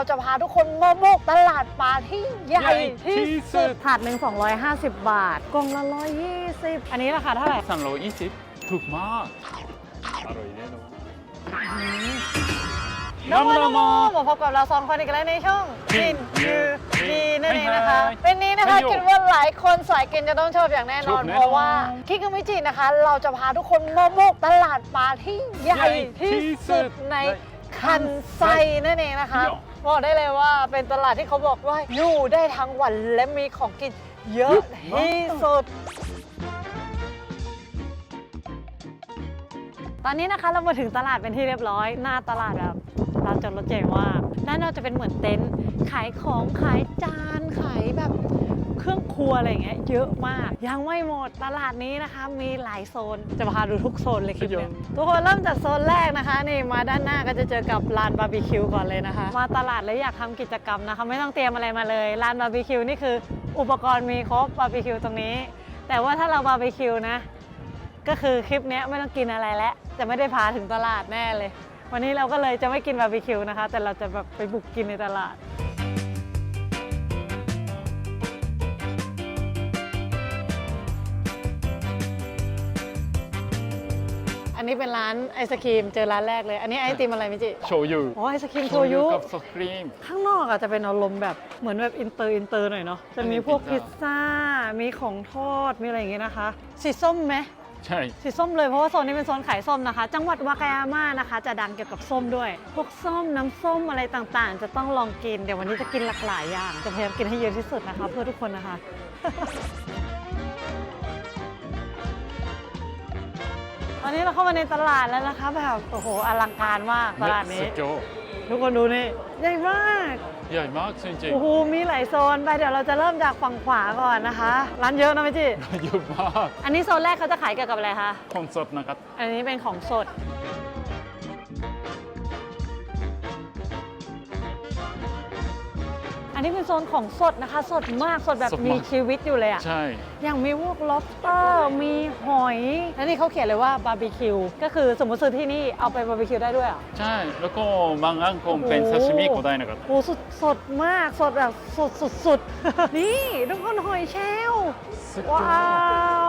เราจะพาทุกคนมาบุกตลาดปลาที่ใหญ่ใหญ่ที่ที่สุสุดดถาดหนึ่ง250 บาท กล่องละ120 อันนี้ราคาเท่าไหร่320ถูกมาก อร่อยแน่นอนน้องโมน้ำละโมมอมาพบกับเราสองคนอีกแล้วในช่องกิกินนยือยืดีอนั่นเองนะคะให้เป็นนี้นะคะให้อยู่คิดว่าหลายคนสายกินจะต้องชอบอย่างแน่นอนชอบแน่นอนเพราะว่าคิกามิจินะคะ เราจะพาทุกคนมาบุกตลาดปลาที่ใหญ่ใหญ่ที่ที่สุสุดดในในคันไซนั่นเองนะคะเดี๋ยว บอกได้เลยว่าเป็นตลาดที่เขาบอกว่าอยู่ได้ทั้งวันและมีของกินเยอะที่สุด ตอนนี้นะคะเรามาถึงตลาดเป็นที่เรียบร้อย หน้าตลาดแบบร้านจอดรถเจ๋งมากด้านนอกจะเป็นเหมือนเต็นท์ขายของขายจานขายแบบ เครื่องครัวอะไรอย่างเงี้ยเยอะมาก ยังไม่หมดตลาดนี้นะคะ มีหลายโซน จะพาดูทุกโซนเลยคลิปเนี้ยทุกคนเริ่มจากโซนแรกนะคะ นี่มาด้านหน้าก็จะเจอกับลานบาร์บีคิวก่อนเลยนะคะ มาตลาดแล้วอยากทำกิจกรรมนะคะ ไม่ต้องเตรียมอะไรมาเลยลานบาร์บีคิวนี่คือ อุปกรณ์มีครบบาร์บีคิวตรงนี้ แต่ว่าถ้าเราบาร์บีคิวนะ ก็คือคลิปเนี้ยไม่ต้องกินอะไรแล้วจะไม่ได้พาถึงตลาดแน่เลย วันนี้เราก็เลยจะไม่กินบาร์บีคิวนะคะ แต่เราจะแบบไปบุกกินในตลาด อันนี้เป็นร้านไอศครีมเจอร้านแรกเลย อันนี้ไอติมอะไรมิจิ โชยุอ๋อไอศครีมโชยุ กับสครีม ข้างนอกอาจจะเป็นอารมณ์แบบเหมือนแบบอินเตอร์อินเตอร์หน่อยเนาะ จะมีพวกอันนี้พิพิซซซ่าซ่า มีของทอด มีอะไรอย่างเงี้ยนะคะ สีส้มไหมใช่ สีส้มเลยเพราะว่าโซนนี้เป็นโซนขายส้มนะคะ จังหวัดวากายาม่านะคะ จะดังเกี่ยวกับส้มด้วย พวกส้มน้ำส้มอะไรต่างๆ จะต้องลองกิน เดี๋ยววันนี้จะกินหลากหลายอย่าง จะพยายามกินให้เยอะที่สุดนะคะ เพื่อทุกคนนะคะ อนนี้เราเข้ามาในตลาดแล้วนะคะแบบโอ้โหอลังการมากตลาดนี้สุดยอดทุกคนดูนี่ใหญ่มากใหญ่มากจริงโอ้โหมีหลายโซนไปเดี๋ยวเราจะเริ่มจากฝั่งขวาก่อนนะคะ ร้านเยอะนะพี่จิ ๆเยอะมากอันนี้โซนแรกเขาจะขายเกี่ยวกับอะไรคะ คอนสดนะครับ อันนี้เป็นของสด นนี้เป็นโซนของสดนะคะ สดมากสดแบบสดมาก มีชีวิตอยู่เลยอะ ใช่ อย่างมีพวก lobster มีหอยแล้วนี่เขาเขียนเลยว่าบาร์บีคิว ก็คือสมมติซื้อที่นี่เอาไปบาร์บีคิวได้ด้วยเหรอใช่ แล้วก็บางอันคงเป็นโอ้โหซาชิมิก็ได้นะครับ โอ้สดสดมาก สดแบบสดสุดสุด นี่ทุกคนหอยเชลลสุดยอด ว้า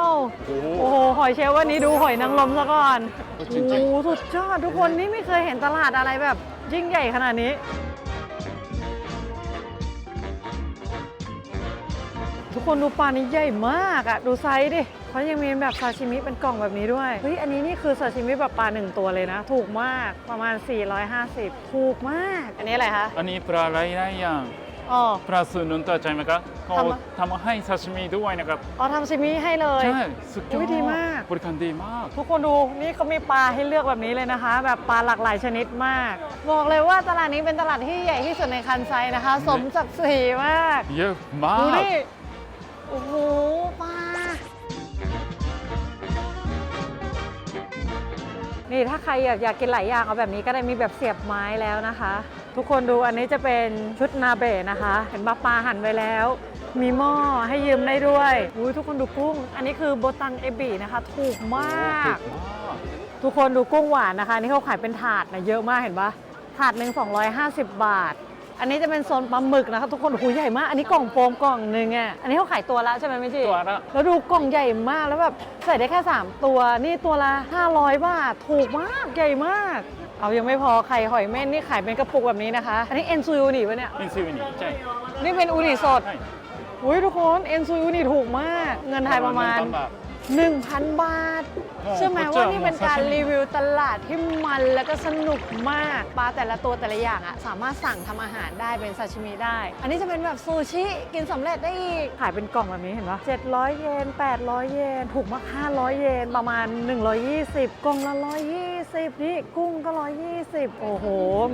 ว โอ้โห โอ้โห หอยเชลล์วันนี้ดูหอยนางรมซะก่อน โอ้โอ้จริงๆโหสุดยอดทุกคนนี่ไม่เคยเห็นตลาดอะไรแบบยิ่งใหญ่ขนาดนี้ ทุกคนดูปลานี้ใหญ่มากอะดูไซส์ดิเขายังมีแบบซาชิมิเป็นกล่องแบบนี้ด้วย เฮ้ย อันนี้นี่คือซาชิมิแบบปลาหนึ่งตัวเลยนะ ถูกมากประมาณ 450 ถูกมาก อันนี้อะไรคะอันนี้ปลาไหลไรอย่างอ๋อปลาสูนุ่นตัวใจไหมครับเขาทำอะทำมาให้ซาชิมิด้วยนะครับอ๋อทำซิมิให้เลย ใช่สุดยออุ๊ดยดีมาก บริการดีมากทุกคนดูนี่เขามีปลาให้เลือกแบบนี้เลยนะคะ แบบปลาหลากหลายชนิดมาก บอกเลยว่าตลาดนี้เป็นตลาดที่ใหญ่ที่สุดในคันไซนะคะ สมศักดิ์ศรีมาก เยอะมาดูก นี่ โอ้โหปลานี่ถ้าใครอยากอยากกินหลายอย่างเอาแบบนี้ก็ได้มีแบบเสียบไม้แล้วนะคะ ทุกคนดูอันนี้จะเป็นชุดนาเบะนะคะ เห็นปลาปลาหั่นไว้แล้ว มีหม้อให้ยืมได้ด้วยอุ้ยทุกคนดูกุ้ง อันนี้คือโบตันเอบีนะคะ ถูกมาก ทุกคนดูกุ้งหวานนะคะ นี่เขาขายเป็นถาดนะเยอะมากเห็นปะถาดหนึ่ง250 บาท อันนี้จะเป็นโซนปลาหมึกนะคะทุกคนโอ้โหใหญ่มาก อันนี้กล่องโฟมกล่องหนึ่งอะ อันนี้เขาขายตัวละใช่ไหมไม่จีตัวละ แล้วดูกล่องใหญ่มากแล้วแบบใส่ได้แค่ 3 ตัว นี่ตัวละ 500 บาท ถูกมาก ใหญ่มาก เอายังไม่พอไข่หอยเม่นนี่ขายเป็นกระปุกแบบนี้นะคะ อันนี้เอ็นซูยูนิปะเนี่ย เป็นซีวินีใช่นี่เป็นอูนิสด ใช่อุ้ยทุกคนเอ็นซูยูนิถูกมาก เงินไทยประมาณหนึ่งพันบาท 1,000 บาทโอ้เชื่อไหมพระเจ้าว่านี่เป็นการซาชิมิรีวิวตลาดที่มันแล้วก็สนุกมาก ปลาแต่ละตัวแต่ละอย่างอะสามารถสั่งทำอาหารได้เป็นซาชิมิได้ อันนี้จะเป็นแบบซูชิ กินสำเร็จได้อีก ขายเป็นกล่องแบบนี้เห็นปะ700 เยน 800 เยน ถูกมาก 500 เยน ประมาณ 120 กล่องละ 120 นี่กุ้งก็ 120 โอ้โห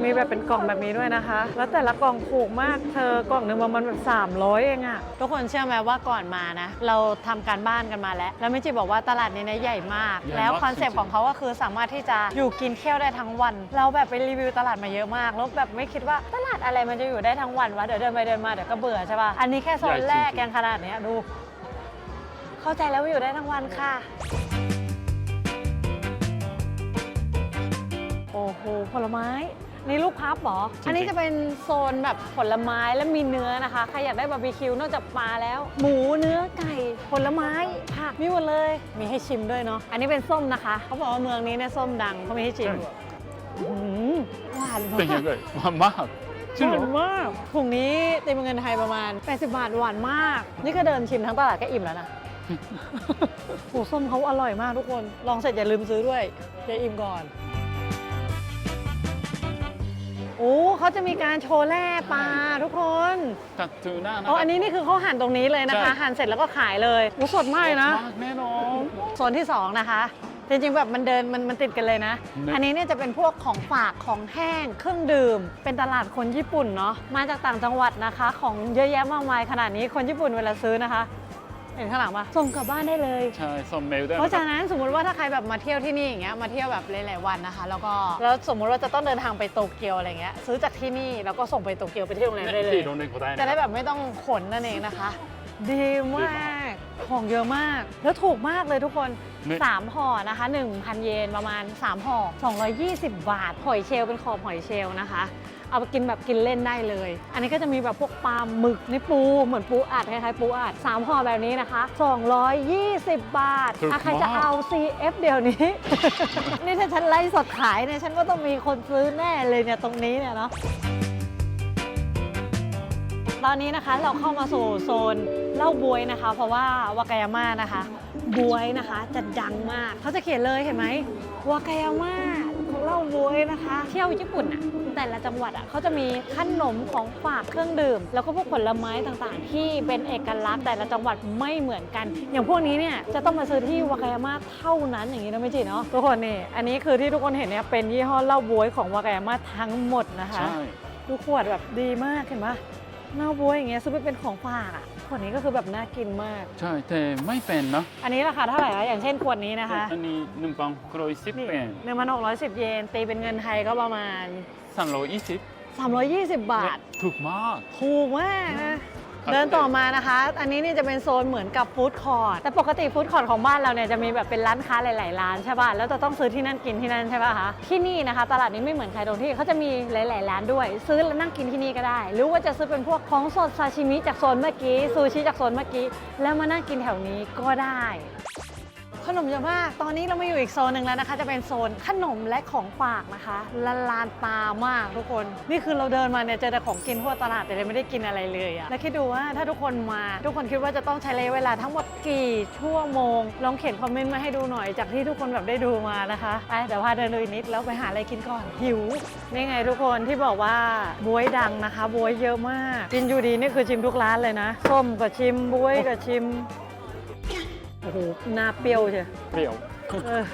มีแบบเป็นกล่องแบบนี้ด้วยนะคะ แล้วแต่ละกล่องถูกมาก เธอกล่องหนึงประมาณแบบ300 เองอะทุกคนเชื่อไหมว่าก่อนมานะ เราทำการบ้านกันมาแล้ว แล้วไม่จิบอกว่าตลาดนี้นะใหญ่มาก ใหญ่มากแล้วคอนเซปต์ของเขาก็คือสามารถที่จะอยู่กินเที่ยวได้ทั้งวัน เราแบบไปรีวิวตลาดมาเยอะมาก แล้วแบบไม่คิดว่าตลาดอะไรมันจะอยู่ได้ทั้งวันวะ เดี๋ยวเดินไปเดินมาเดี๋ยวก็เบื่อใช่ป่ะ อันนี้แค่โซนแรกยังขนาดเนี้ยดู เข้าใจแล้วว่าอยู่ได้ทั้งวันค่ะ โอ้โหผลไม้ นี่ลูกพับเหรอจริงๆอันนี้จะเป็นโซนแบบผลไม้และมีเนื้อนะคะ ใครอยากได้บาร์บีคิวนอกจากปลาแล้ว หมูเนื้อไก่ผลไม้ผักมีหมดเลย มีให้ชิมด้วยเนาะ อันนี้เป็นส้มนะคะ เขาบอกว่าเมืองนี้เนี่ยส้มดังเขามีให้ชิมอื้อหือหวานมาเป็นยังกไงหวานมากจริงหเหรวาอนมากถุงนี้ตีเป็นเงินไทยประมาณ 80 บาทหวานมาก นี่ก็เดินชิมทั้งตลาดก็อิ่มแล้วนะโอ้ส้มเขาอร่อยมากทุกคน ลองเสร็จอย่าลืมซื้อด้วยอย่าอิ่มก่อน โอ้เขาจะมีการโชว์แร่ปลาทุกคนตัดทูน่านะอ๋ออันนี้นี่คือเขาหั่นตรงนี้เลยนะคะใช่หั่นเสร็จแล้วก็ขายเลยโอ้สดมากเลยนะมากแน่นอนโซนที่ 2 นะคะ จริงๆแบบมันเดินมันมันติดกันเลยนะเนี่ยอันนี้เนี่ยจะเป็นพวกของฝากของแห้งเครื่องดื่ม เป็นตลาดคนญี่ปุ่นเนาะมาจากต่างจังหวัดนะคะ ของเยอะแยะมากมายขนาดนี้คนญี่ปุ่นเวลาซื้อนะคะ เห็นข้างหลังปะส่งกลับบ้านได้เลย ใช่ส่งเมลได้เพราะนะคฉะรับนั้นสมมติว่าถ้าใครแบบมาเที่ยวที่นี่อย่างเงี้ยมาเที่ยวแบบหลายๆวันนะคะ แล้วก็แล้วสมมติว่าจะต้องเดินทางไปโตเกียวอะไรเงี้ยซื้อจากที่นี่แล้วก็ส่งไปโตเกียวไปที่โรงแรมได้เลยที่โรงเรียนก็ได้นะจะได้แบบไม่ต้องขนนั่นเองนะคะ ดีมากของเยอะมาก แล้วถูกมากเลยทุกคนเนี่ย3ห่อนะคะ 1,000 เยนประมาณ 3ห่อ220 บาทหอยเชลล์เป็นขอบหอยเชลล์นะคะ เอาไปกินแบบกินเล่นได้เลย อันนี้ก็จะมีแบบพวกปลาหมึกนี่ปูเหมือนปูอัดคล้ายๆปูอัด3ห่อแบบนี้นะคะ 220 บาทถูกอะใครจะมาก เอา CF เดี๋ยวนี้ นี่ถ้าฉันไล่สดขายเนี่ยฉันก็ต้องมีคนซื้อแน่เลยเนี่ยตรงนี้เนี่ยเนาะ ตอนนี้นะคะเราเข้ามาสู่โซนเหล้าบวยนะคะ เพราะว่าวากายาม่านะคะ บวยนะคะจะดังมากเขาจะเขียนเลยเห็นไหมวากายาม่าของ เหล้าบวยนะคะ เที่ยวญี่ปุ่นอะแต่ละจังหวัดอะเขาจะมีขนมของฝากเครื่องดื่ม แล้วก็พวกผลไม้ต่างๆ ที่เป็นเอกลักษณ์แต่ละจังหวัดไม่เหมือนกัน อย่างพวกนี้เนี่ยจะต้องมาซื้อที่วากายาม่าเท่านั้นอย่างนี้นะไม่จีเนาะทุกคนนี่อันนี้คือที่ทุกคนเห็นเนี่ยเป็นยี่ห้อเหล้าบวยของวากายาม่าทั้งหมดนะคะ ใช่ ดูขวดแบบดีมากเห็นปะเน่าบ๊วยอย่างเงี้ยซื้อไปเป็นของฝากอะ ขวดนี้ก็คือแบบน่ากินมาก ใช่แต่ไม่เป็นนะอันนี้ราคาเท่าไหร่คะอย่างเช่นขวดนี้นะคะอันนี้หนึ่งปังโครยสิบนี่เป็นหนึ่งพันหกร้อยสิบเยนตีเป็นเงินไทยก็ประมาณสามร้อยยี่สิบ320บาท ถูกมาก ถูกมากนะครับ เดินต่อมานะคะ อันนี้นี่จะเป็นโซนเหมือนกับฟู้ดคอร์ทแต่ปกติฟู้ดคอร์ทของบ้านเราเนี่ยจะมีแบบเป็นร้านค้าหลาย ๆ ร้านใช่ป่ะ แล้วจะต้องซื้อที่นั่นกินที่นั่นใช่ป่ะคะ ที่นี่นะคะ ตลาดนี้ไม่เหมือนใครตรงที่เขาจะมีหลาย ๆ ร้านด้วย ซื้อแล้วนั่งกินที่นี่ก็ได้ หรือว่าจะซื้อเป็นพวกของสดซาชิมิจากโซนเมื่อกี้ซูชิจากโซนเมื่อกี้ แล้วมานั่งกินแถวนี้ก็ได้ ขนมเยอะมาก ตอนนี้เรามาอยู่อีกโซนหนึ่งแล้วนะคะ จะเป็นโซนขนมและของฝากนะคะละลานตามากทุกคน นี่คือเราเดินมาเนี่ยเจอแต่ของกินทั่วตลาดแต่เราไม่ได้กินอะไรเลยอะแล้วคิดดูว่าถ้าทุกคนมา ทุกคนคิดว่าจะต้องใช้ระยะเวลาทั้งหมดกี่ชั่วโมง ลองเขียนคอมเมนต์มาให้ดูหน่อยจากที่ทุกคนแบบได้ดูมานะคะไปเดี๋ยวพาเดินดูอีกนิดแล้วไปหาอะไรกินก่อนหิวนี่ไงทุกคนที่บอกว่าบวยดังนะคะบวยเยอะมากกินอยู่ดีนี่คือชิมทุกร้านเลยนะส้มก็ชิมบวยก็ชิม อ้โหหน้าเปรี้ยวเชียว เปรี้ยว เออ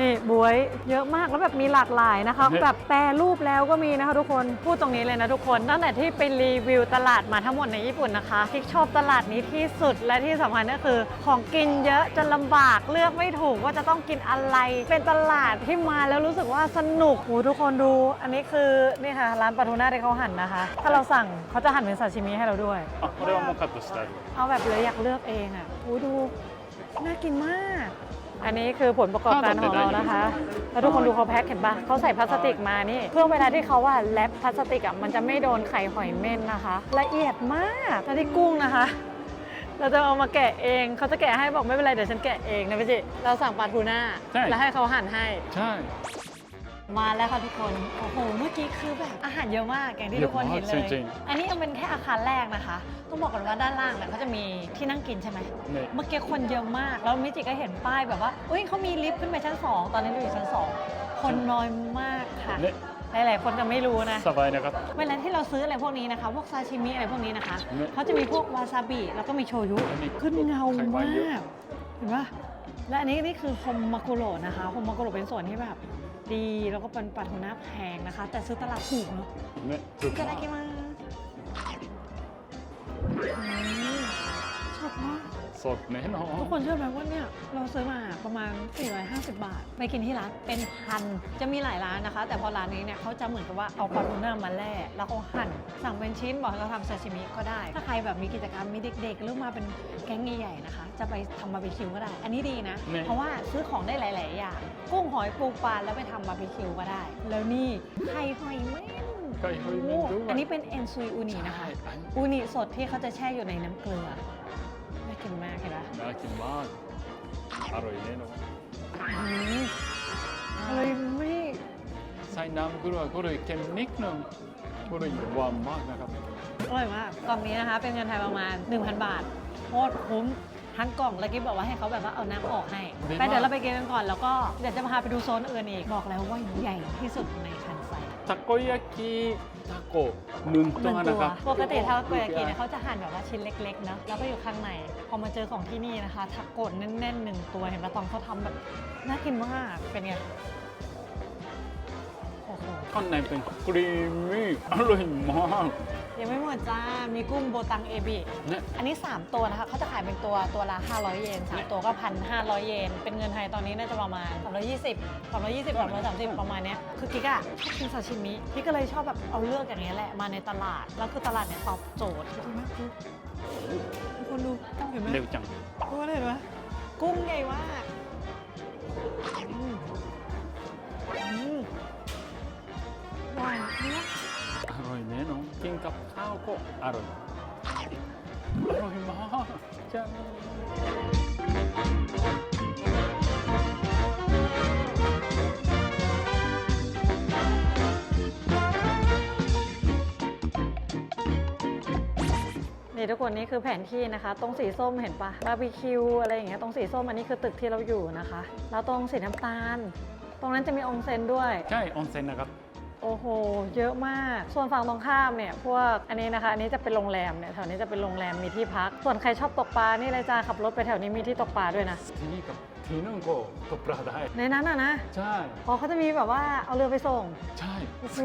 นี่บวยเยอะมากแล้วแบบมีหลากหลายนะคะ เนี่ย แบบแปรรูปแล้วก็มีนะคะทุกคนพูดตรงนี้เลยนะทุกคนตั้งแต่ที่ไปรีวิวตลาดมาทั้งหมดในญี่ปุ่นนะคะที่ชอบตลาดนี้ที่สุดและที่สำคัญก็คือ ของกินเยอะจนลำบากเลือกไม่ถูกว่าจะต้องกินอะไร เป็นตลาดที่มาแล้วรู้สึกว่าสนุกโอ้ทุกคนดู อันนี้คือนี่ค่ะร้านปลาทูน่าที่เขาหั่นนะคะ ถ้าเราสั่งเขาจะหั่นเป็นซาชิมิให้เราด้วย あこれはもうカットしてある เอาแบบเลยอยากเลือกเองอ่ะโอ้ยดู น่ากินมาก อันนี้คือผลประกอบการของเรานะคะ แล้วทุกคนดูเขาแพ็คเห็นปะเขาใส่พลาสติกมานี่ เพื่อเวลาที่เขาว่าแรปพลาสติกอะมันจะไม่โดนไข่หอยเม่นนะคะ ละเอียดมากแล้วที่กุ้งนะคะ เราจะเอามาแกะเอง เขาจะแกะให้บอกไม่เป็นไรเดี๋ยวฉันแกะเองนะพี่จิ เราสั่งปลาทูน่า ใช่ แล้วให้เขาหั่นให้ ใช่ มาแล้วค่ะทุกคน โอ้โห เมื่อกี้คือแบบอาหารเยอะมากอย่างที่ทุกคนเห็นเลยอันนี้ยังเป็นแค่อาคารแรกนะคะ ต้องบอกก่อนว่าด้านล่างเนี่ยเขาจะมีที่นั่งกินใช่ไหมเมื่อกี้คนเยอะมาก แล้วมิจิก็เห็นป้ายแบบว่าเฮ้ยเขามีลิฟต์ขึ้นไปชั้น 2 ตอนนี้เราอยู่ชั้น 2 คนน้อยมากค่ะหลายๆ คนจะไม่รู้นะ สบายนะครับ เวลาที่เราซื้ออะไรพวกนี้นะคะ พวกซาชิมิอะไรพวกนี้นะคะเขาจะมีพวกวาซาบิ แล้วก็มีโชยุขึ้นเงามากเห็นปะและอันนี้นี่คือคอมมากุโระนะคะคอมมากุโระเป็นส่วนที่แบบ ดี แล้วก็เป็นปลาทูน่าแพงนะคะ แต่ซื้อตลาดถูกเนาะ ね いただきますอืมสดมาก สดแน่นอนทุกคนเชื่อไหมว่าเนี่ยเราซื้อมาประมาณ 450 บาท ไปกินที่ร้านเป็นพัน จะมีหลายร้านนะคะ แต่พอร้านนี้เนี่ยเขาจะเหมือนกับว่าเอาปลาทูน่ามาแล่แล้วเขาหั่น สั่งเป็นชิ้นบอกให้เราทำซาชิมิก็ได้ ถ้าใครแบบมีกิจกรรมมีเด็กๆหรือมาเป็นแก๊งใหญ่ๆนะคะ จะไปทำบาร์บีคิวก็ได้ อันนี้ดีนะ เนี่ย เพราะว่าซื้อของได้หลายๆอย่าง กุ้งหอยปูปลาแล้วไปทำบาร์บีคิวก็ได้ แล้วนี่ไข่หอยเม่นไก่หอยเม่นด้วยอันนี้เป็นเอนซุยอูนินะคะ ใช่อูนิสดที่เขาจะแช่อยู่ในน้ำเกลือ นปะน่ากินมาก อร่อยแน่นอนอืมเลยไม่ใส่น้ำเกลือก็เลยเค็มนิดนึงก็เลยหวานมากนะครับ อร่อยมาก กล่องนี้นะคะ เป็นเงินไทยประมาณ 1,000 บาทโคตรคุ้มทั้งกล่องแล้วกิ๊บบอกว่าให้เขาแบบว่าเอาน้ำออกให้ดีมาก ไปเดี๋ยวเราไปกินกันก่อนแล้วก็เดี๋ยวจะพาไปดูโซนอื่นอีกบอกแล้วว่าใหญ่ที่สุดในคันไซ ทาโกยากิทาโกะหนึ่งหตันึ่วงนะตัวครับปกติทาโกยากิเนี่ยเขาจะหั่นแบบว่าชิ้นเล็กๆเนอะแล้วก็อยู่ข้างในพอมาเจอของที่นี่นะคะทาโกะแน่นๆหนึ่งตัวเห็นปะตองเขาทำแบบน่ากินมากเป็นไงโอ้โห ข้างในเป็นครีมมี่อร่อยมาก ยังไม่หมดจ้า มีกุ้งโบตังเอบิ เนี่ยอันนี้ 3 ตัวนะคะ เขาจะขายเป็นตัวตัวละ 500 เยน 3 ตัวก็ 1,500 เยน เป็นเงินไทยตอนนี้น่าจะประมาณ 320 320 330 ประมาณเนี้ย คือกิ๊กอะชอบกินซาชิมิกิ๊กก็เลยชอบแบบเอาเลือกอย่างเงี้ยแหละ มาในตลาด แล้วคือตลาดเนี่ยตอบโจทย์ดูไหมดูทุกคนดูเห็นไหมเร็วจังทุกคนเห็นไหมกุ้งใหญ่มาก หวานเนื้ออร่อยแน่นอนกินกับข้าวก็อร่อย อร่อยมากจังนี่ทุกคนนี่คือแผนที่นะคะ ตรงสีส้มเห็นปะบาร์บีคิวอะไรอย่างเงี้ยตรงสีส้มอันนี้คือตึกที่เราอยู่นะคะ แล้วตรงสีน้ำตาล ตรงนั้นจะมีองค์เซนด้วย ใช่ออนเซ็นนะครับ โอ้โห เยอะมาก ส่วนฝั่งตรงข้ามเนี่ยพวกอันนี้นะคะ อันนี้จะเป็นโรงแรมเนี่ยแถวนี้จะเป็นโรงแรมมีที่พัก ส่วนใครชอบตกปลานี่เลยจ้าขับรถไปแถวนี้มีที่ตกปลาด้วยนะที่นี่กับที่นั่นก็ตกปลาได้ ในนั้นอะนะ ใช่อ๋อเขาจะมีแบบว่าเอาเรือไปส่ง ใช่โอ้โ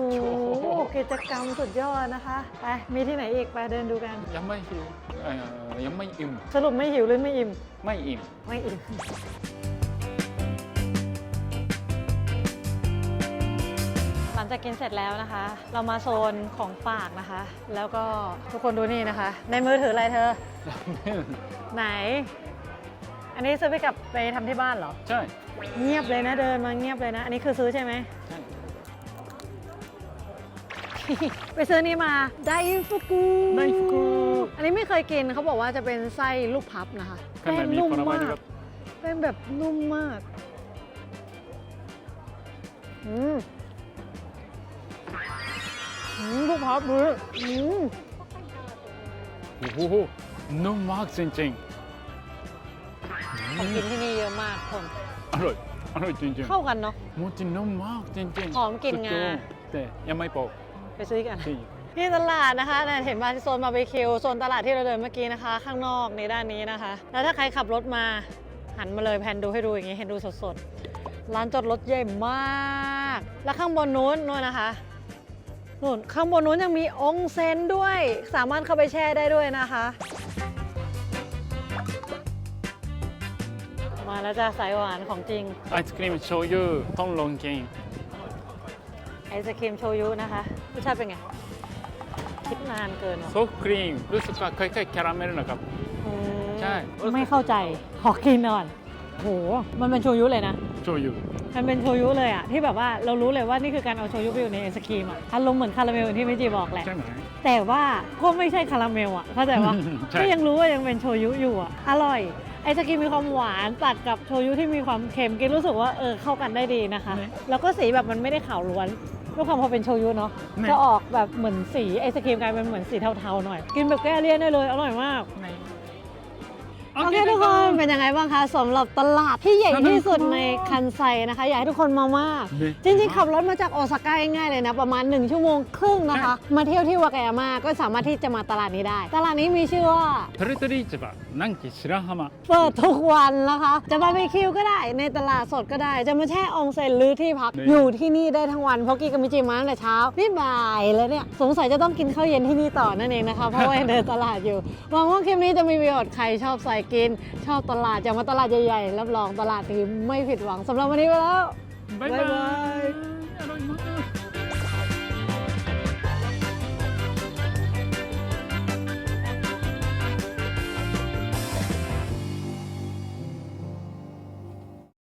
หกิจกรรมสุดยอดนะคะไปมีที่ไหนอีกไปเดินดูกัน ยังไม่หิวเอ่อยังไม่อิ่ม สรุปไม่หิวหรือไม่อิ่ม ไม่อิ่มไม่อิ่ม งจากกินเสร็จแล้วนะคะ เรามาโซนของฝากนะคะ แล้วก็ทุกคนดูนี่นะคะ ในมือถืออะไรเธอราเมนไหน อันนี้ซื้อไปกลับไปทำที่บ้านเหรอ ใช่เงียบเลยนะเดินมาเงียบเลยนะ อันนี้คือซื้อใช่ไหม ใช่ ไปซื้อนี่มาไดฟุกุไดฟุกุอันนี้ไม่เคยกินเขาบอกว่าจะเป็นไส้ลูกพับนะคะข้างในแป้งมีนุ่มผลไม้มาด้วยคกรับ แป้งแบบนุ่มมาก อืมอืม ลูกพับมืออืมโอ้โหนุ่มมากจริงของกินที่นี่เยอะมากคนๆ อร่อย อร่อยจริงๆเข้ากันเนาะหมูจินุ่มมากจริงๆหอมกลิ่นงา สุดยอดแต่ยังไม่พอไปซื้อกัน ที่ ที่ตลาดนะคะเนี่ยเห็นมาที่โซนบาร์บีคิวโซนตลาดที่เราเดินเมื่อกี้นะคะ ข้างนอกในด้านนี้นะคะ แล้วถ้าใครขับรถมา หันมาเลยแพนดูให้ดูอย่างนี้เห็นดูสดๆ ร้านจอดรถใหญ่มาก แล้วข้างบนนู้นนู่นนะคะ นู่นข้างบนนู้นยังมีองค์เซนด้วย สามารถเข้าไปแช่ได้ด้วยนะคะ มาแล้วจ้าสายหวานของจริง ไอศครีมโชยุต้องลองกินไอศครีมโชยุนะคะรสชาติเป็นไง คิดนานเกินว่ะซอสครีมรู้สึกว่าคล้ายๆคาราเมลนะครับ อืมใช่ ไม่เข้าใจ ขอกินหน่อยโห มันเป็นโชยุเลยนะ โชยุ มันเป็นโชยุเลยอะที่แบบว่าเรารู้เลยว่านี่คือการเอาโชยุไปอยู่ในไอศครีมอะอารมณ์เหมือนคาราเมลอย่างที่มิจิบอกแหละ ใช่ไหม แต่ว่าก็ไม่ใช่คาราเมลอะเข้าใจว่าใช่ ก็ยังรู้ว่ายังเป็นโชยุอยู่อะอร่อย ไอศครีมมีความหวานตัดกับโชยุที่มีความเค็มกินรู้สึกว่าเออเข้ากันได้ดีนะคะ แล้วก็สีแบบมันไม่ได้ขาวล้วนด้วยความพอเป็นโชยุเนาะไม่จะออกแบบเหมือนสีไอศครีมกลายเป็นเหมือนสีเทาๆหน่อย กินแบบแก้เลี่ยนได้เลยอร่อยมากใน โอเคทุกคน เป็นยังไงบ้างคะสำหรับตลาดที่ใหญ่ที่สุดในคันไซนะคะ อยากให้ทุกคนมามาก จริงๆ ขับรถมาจากโอซาก้าง่ายๆเลยนะ ประมาณ 1 ชั่วโมงครึ่งนะคะ มาเที่ยวที่วากายาม่าก็สามารถที่จะมาตลาดนี้ได้ ตลาดนี้มีชื่อว่าทริตริจิบะนังกิชิระฮามะเปิดทุกวันนะคะ จะบาร์บีคิวก็ได้ในตลาดสดก็ได้ จะมาแช่องเซ็นหรือที่พักอยู่ที่นี่ได้ทั้งวันเพราะกี้กับมิจิม้งแต่เช้านี่บ่ายแล้วเนี่ยสงสัยจะต้องกินข้าวเย็นที่นี่ต่อนั่นเองนะคะเพราะว่าเดินตลาดอยู่หวังว่าคลิปนี้จะมีประโยชน์ใครชอบไซกิน ชอบตลาดอยากมาตลาดใหญ่ๆ รับรองตลาดนี้ไม่ผิดหวังสำหรับวันนี้ไปแล้ว บ๊ายบ๊ายบาบายย